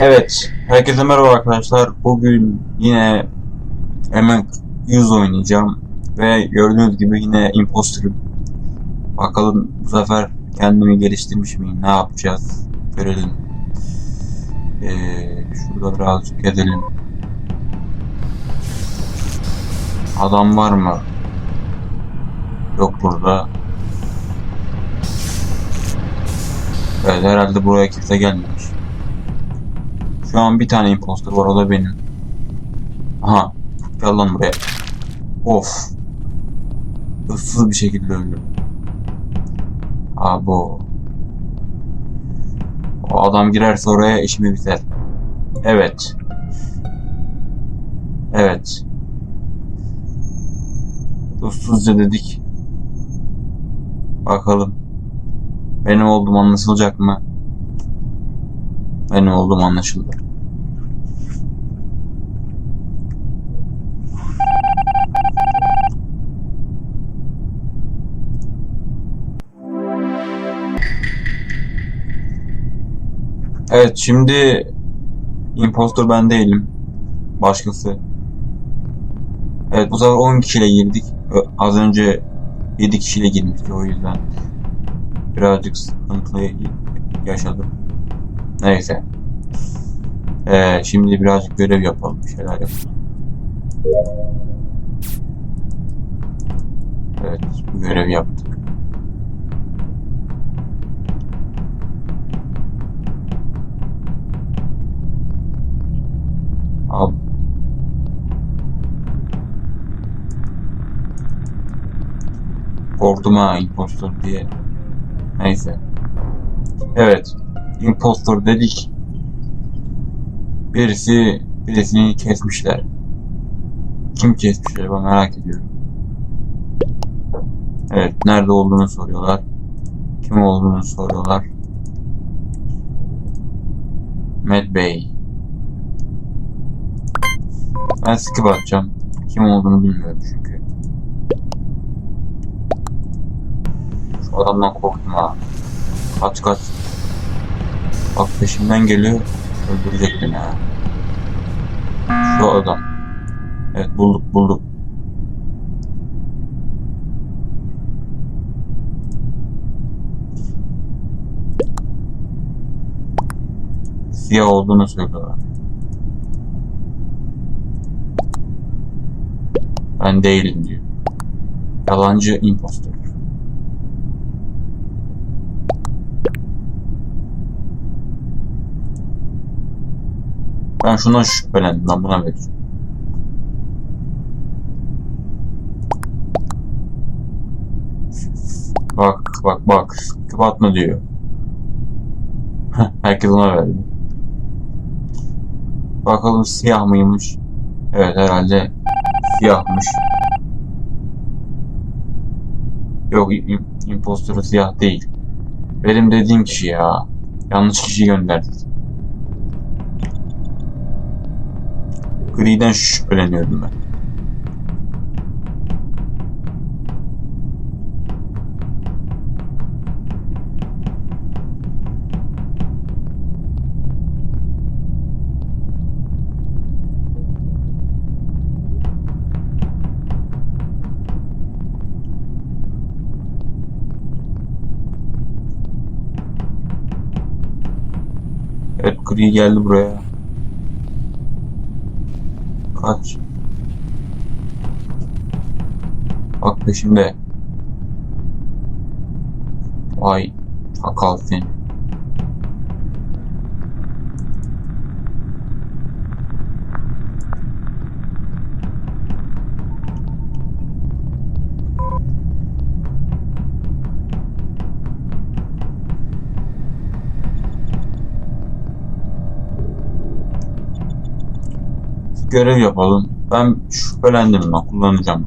Evet, herkese merhaba arkadaşlar. Bugün yine Emek 100 oynayacağım ve gördüğünüz gibi yine imposter'ım. Bakalım bu sefer kendimi geliştirmiş miyim? Ne yapacağız? Görelim. Ee, şurada birazcık gezelim. Adam var mı? Yok burada. Evet herhalde buraya kimse gelmemiş. Şu an bir tane imposter var o da benim. Aha. Gel lan buraya. Of. Issız bir şekilde öldüm. Abo. O adam girerse oraya işimi biter. Evet. Evet. Ussuzca dedik. Bakalım. Benim olduğum anlaşılacak mı? Benim olduğum anlaşıldı. Evet şimdi impostor ben değilim. Başkası. Evet bu sefer 10 kişiyle girdik. Az önce 7 kişiyle girmiştik o yüzden. Birazcık sıkıntı yaşadım. Neyse. Ee, şimdi birazcık görev yapalım. Bir şeyler yapalım. Evet bu görevi yaptık. Korktum ha impostor diye. Neyse. Evet. Impostor dedik. Birisi birisini kesmişler. Kim kesmişler ben merak ediyorum. Evet, nerede olduğunu soruyorlar. Kim olduğunu soruyorlar. Matt Bey. Ben skip atacağım. Kim olduğunu bilmiyorum çünkü. Şu adamdan korktum ha. Kaç kaç. Bak peşimden geliyor. Öldürecek beni ha. Şu adam. Evet bulduk bulduk. Siyah olduğunu söylüyorlar. Ben değilim diyor. Yalancı impostor. Ben şuna şüphelendim. Ben buna vereceğim. Bak bak bak. Kapatma diyor. Herkes ona verdi. Bakalım siyah mıymış? Evet herhalde siyahmış. Yok im- impostoru siyah değil. Benim dediğim kişi ya. Yanlış kişi gönderdik. Gri'den şüpheleniyorum ben. Evet Gri geldi buraya. Kaç. Bak peşimde. Vay çakal seni. Görev yapalım. Ben şüphelendim lan kullanacağım.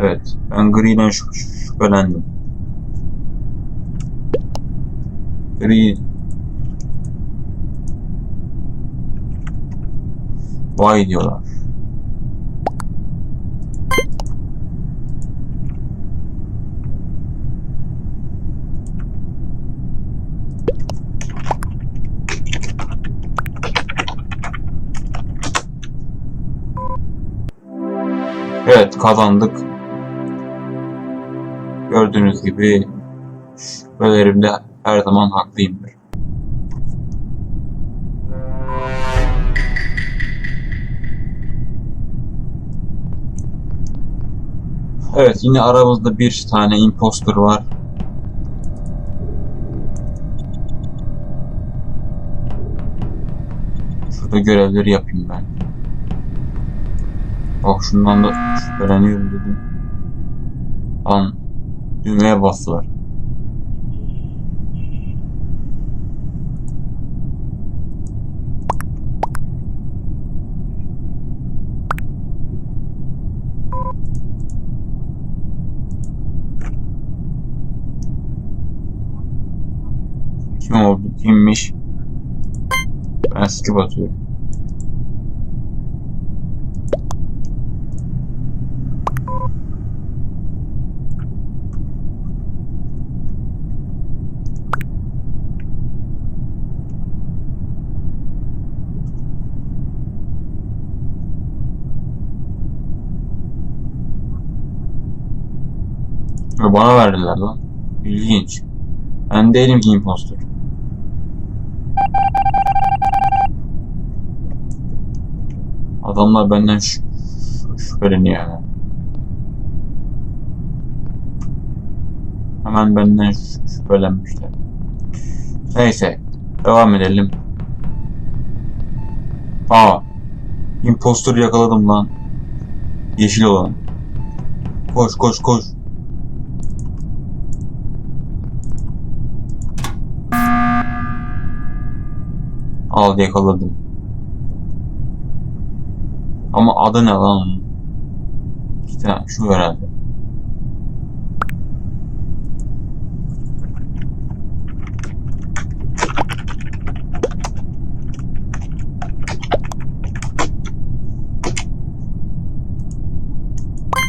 Evet. Ben Gri'den şü- şüphelendim. Gri Vay diyorlar. Evet kazandık. Gördüğünüz gibi şüphelerimde her zaman haklıyımdır. Evet yine aramızda bir tane impostor var. Şurada görevleri yapayım ben. Bak şundan da şüpheleniyorum dedim. Lan düğmeye bastılar. Kim oldu? Kimmiş? Ben skip atıyorum. Bana verdiler lan. İlginç. Ben değilim ki impostor. Adamlar benden şü şü- şüpheleniyor yani. Hemen benden şü- şüphelenmişler. Neyse. Devam edelim. Aa. Impostor yakaladım lan. Yeşil olan. Koş koş koş. Al yakaladım. Ama adı ne lan onun? İşte şu herhalde.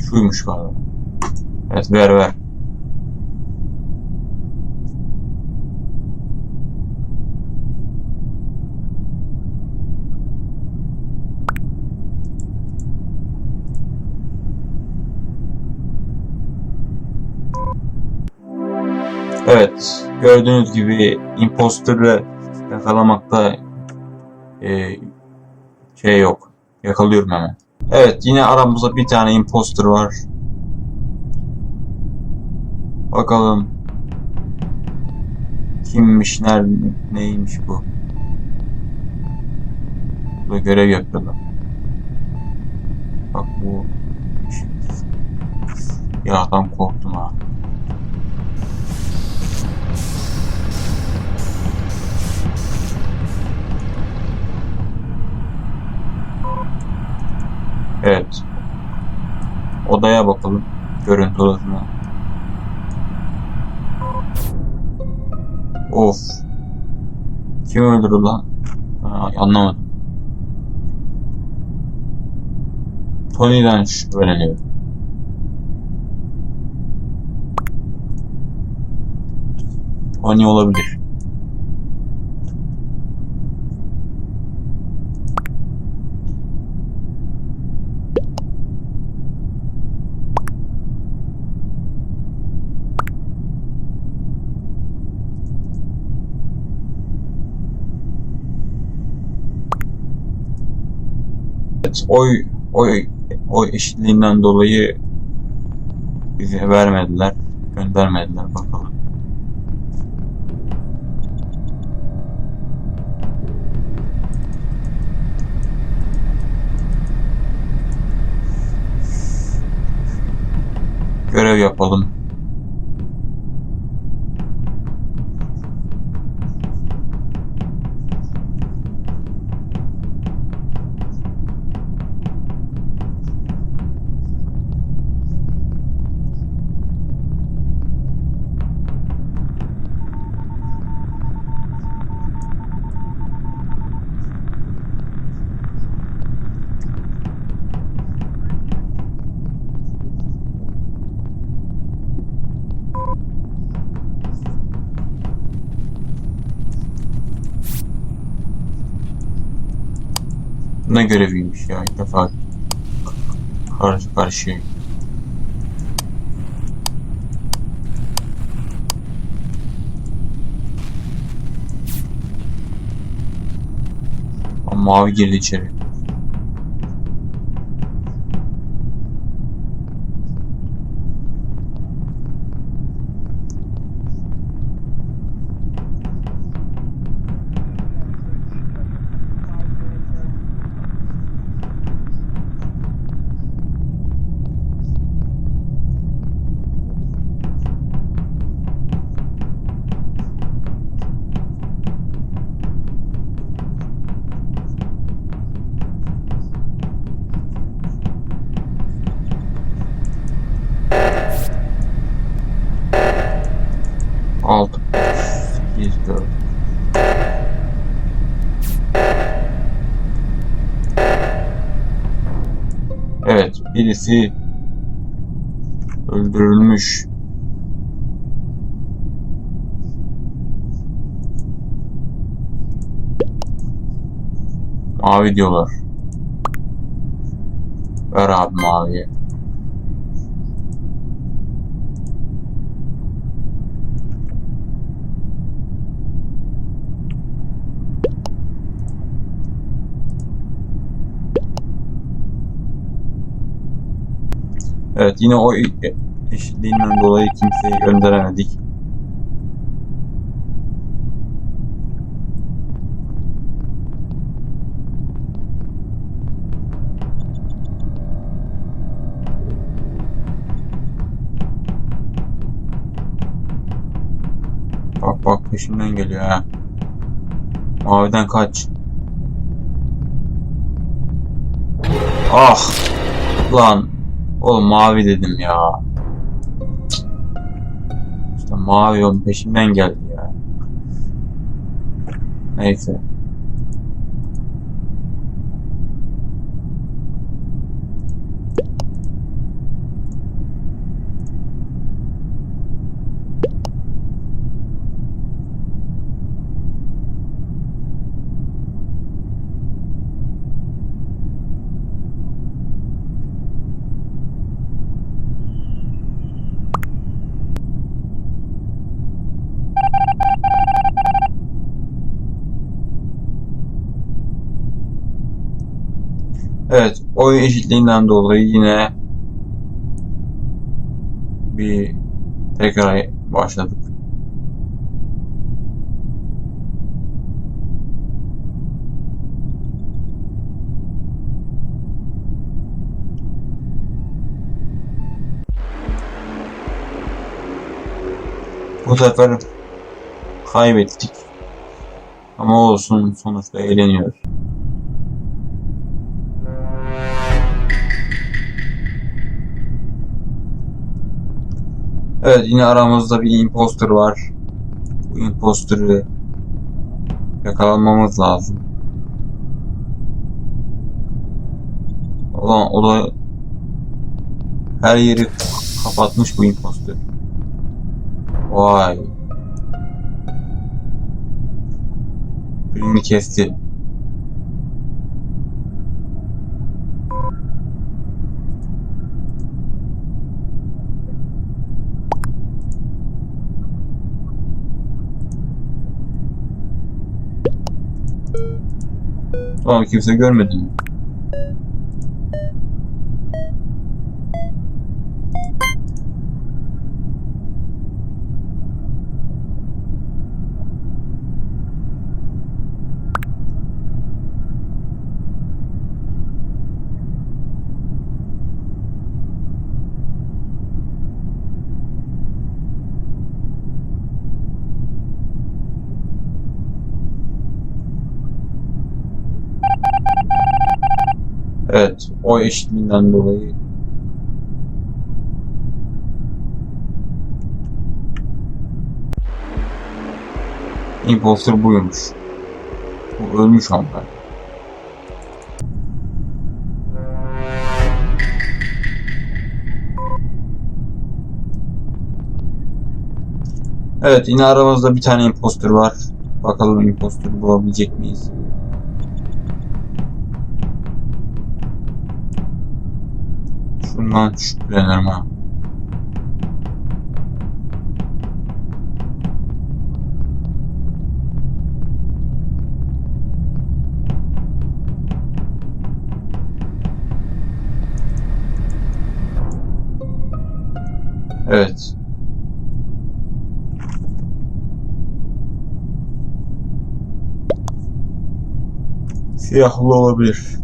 Şuymuş galiba. Evet ver ver. Evet, gördüğünüz gibi imposter'ı yakalamakta e, şey yok. Yakalıyorum hemen. Evet, yine aramızda bir tane imposter var. Bakalım kimmiş, nerede, neymiş bu? Burada görev yapıyorlar. Bak bu yağdan korktum ha. Evet. Odaya bakalım. Görüntü odasına. Of. Kim öldürdü lan? Ha, anlamadım. Tony'den şüpheleniyor. Tony olabilir. Evet, oy oy oy eşitliğinden dolayı bize vermediler, göndermediler bakalım. Görev yapalım. Ne göreviymiş ya ilk defa karşı karşıya. Mavi girdi içeri. Birisi öldürülmüş. Mavi diyorlar. Ver abi maviye. Evet yine o eşitliğinden dolayı kimseyi gönderemedik. Bak bak peşimden geliyor ha. Maviden kaç. Ah! Lan Oğlum mavi dedim ya. İşte mavi onun peşimden geldi ya. Neyse. Evet, oy eşitliğinden dolayı yine bir tekrar başladık. Bu sefer kaybettik. Ama olsun sonuçta eğleniyoruz. Evet yine aramızda bir imposter var. Bu imposter'ı yakalamamız lazım. Ulan o da her yeri kapatmış bu imposter. Vay. Birini kesti. Ama kimse görmedi mi? Evet, o eşitliğinden dolayı Imposter buymuş. Bu ölmüş onlar. Evet yine aramızda bir tane imposter var. Bakalım imposter bulabilecek miyiz? Şundan şüphelenirim ha. Evet. Siyahlı olabilir.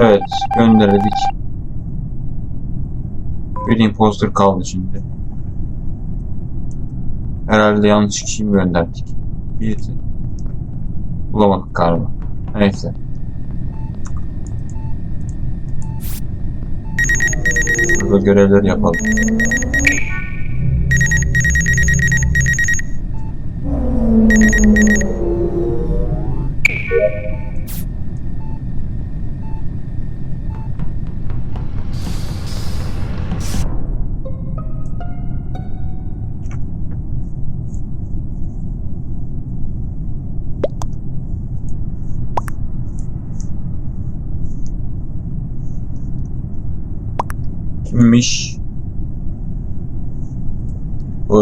Evet, gönderdik. Bir imposter kaldı şimdi. Herhalde yanlış kişiyi mi gönderdik? Birisi. Bulamadık galiba. Neyse. Şurada görevler yapalım.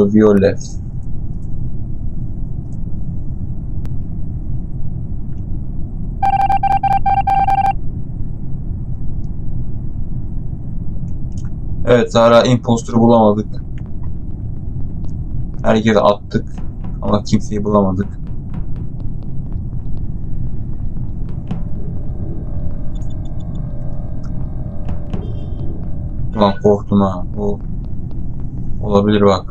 O Violet. Evet hala imposter'ı bulamadık. Herkese attık ama kimseyi bulamadık. Ulan korktum ha. O olabilir bak.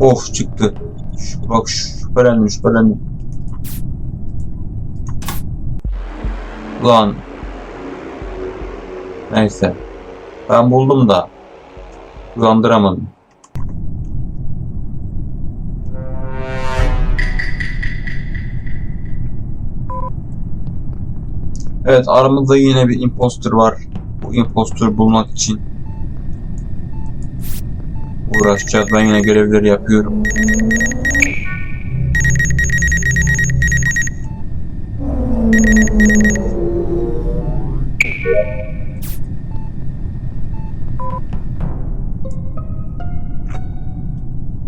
Of çıktı. Şu, bak şüphelendim şüphelendim. Ulan. Neyse. Ben buldum da. Uyandıramadım. Evet aramızda yine bir imposter var. Bu imposter bulmak için uğraşacağız. Ben yine görevleri yapıyorum.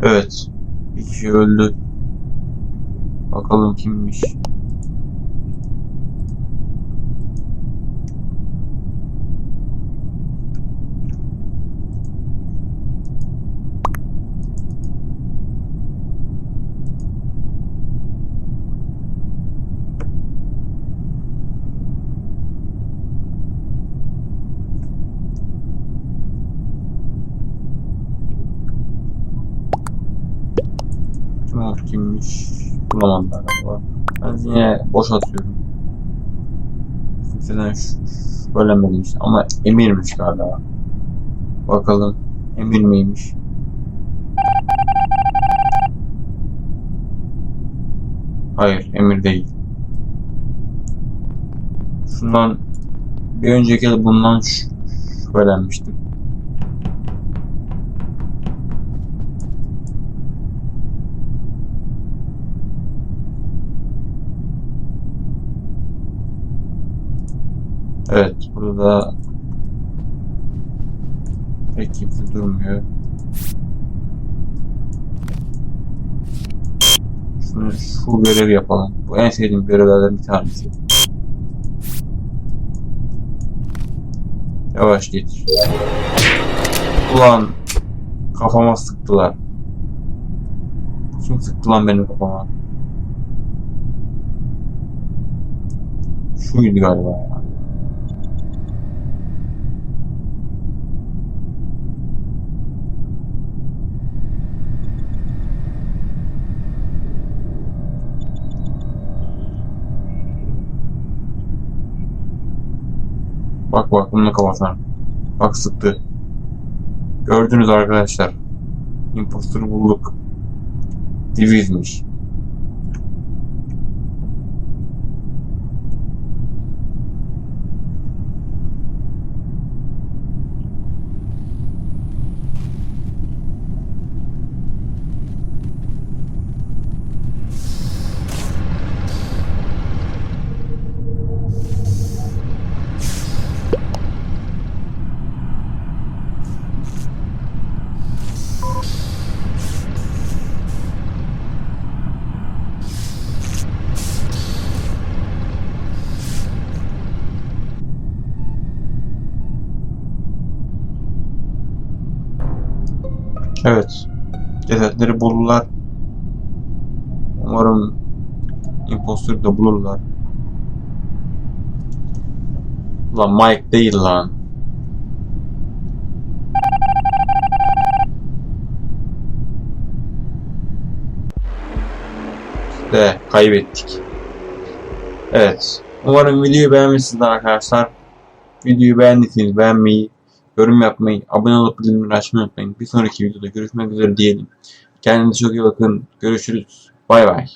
Evet. Kişi öldü. Bakalım kimmiş. Cumhur kimmiş? Bulamadım galiba. Ben yine boş atıyorum. Kimseden ş- söylemedim işte. Ama Emir'miş galiba. Bakalım. Emir miymiş? Hayır, Emir değil. Şundan bir önceki de bundan ş- şüphelenmiştim. Evet, burada pek kimse durmuyor. Şunu, şu görevi yapalım. Bu en sevdiğim görevlerden bir tanesi. Yavaş getir. Ulan kafama sıktılar. Kim sıktı lan benim kafama? Şuydu galiba ya. Bak bak bununla kafasına. Bak sıktı. Gördünüz arkadaşlar. Imposter'ı bulduk. Divizmiş. Cesetleri bulurlar. Umarım imposter'ı da bulurlar. Lan Mike değil lan. İşte kaybettik. Evet. Umarım videoyu beğenmişsiniz arkadaşlar. Videoyu beğendiyseniz beğenmeyi, yorum yapmayı, abone olup bildirimleri açmayı unutmayın. Bir sonraki videoda görüşmek üzere diyelim. Kendinize çok iyi bakın. Görüşürüz. Bay bay.